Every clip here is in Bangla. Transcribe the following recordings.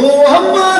Muhammed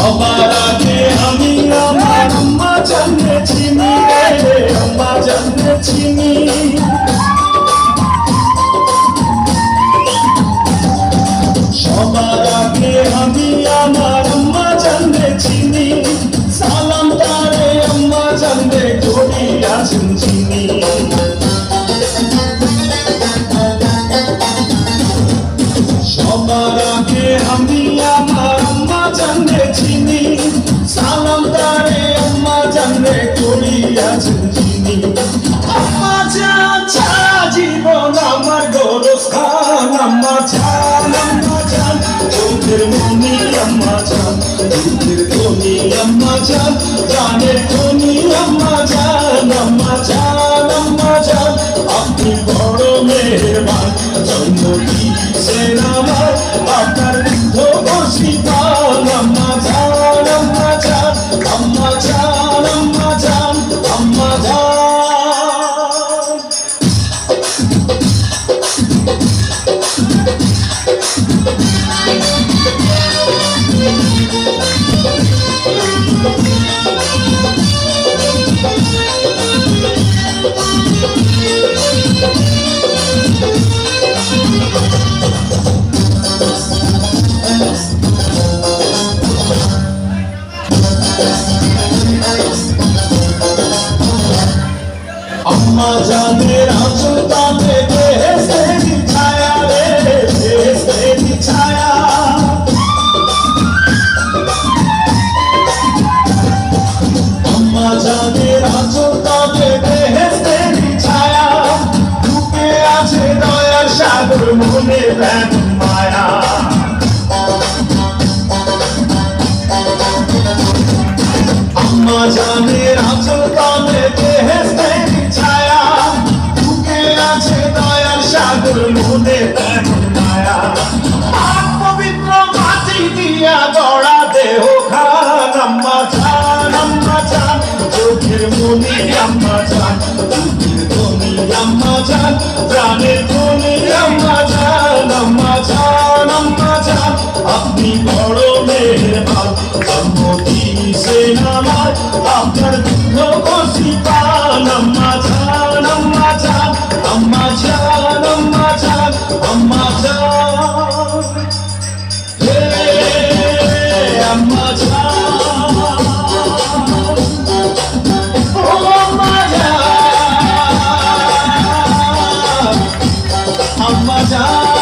সবার আম্মা জানতে করি আছেন চিনি আম্মা জান ছাড়া জীবন আমার গোরস্থান। আম্মা জান আম্মা জান, চোখের মনি আম্মা জান দুধের ধনি আম্মা জান, প্রাণের আম্মা জানের আঁচল তাতে বেহেস্তেরি ছায়া রে বেহেস্তেরি ছায়া। আম্মা জানের আঁচল তাতে বেহেস্তেরি ছায়া আছে মনে ব্যান মায়া। আম্মা জানের তাতে মনি আম্মা জান, তুমি আম্মা জান, প্রাণের তুমি আম্মা জান আম্মা জান আম্মা জান। আপনি বড় মেহেরবান জন্ম দিয়েছেন আমার আপনার দুঃখ আম্মা জান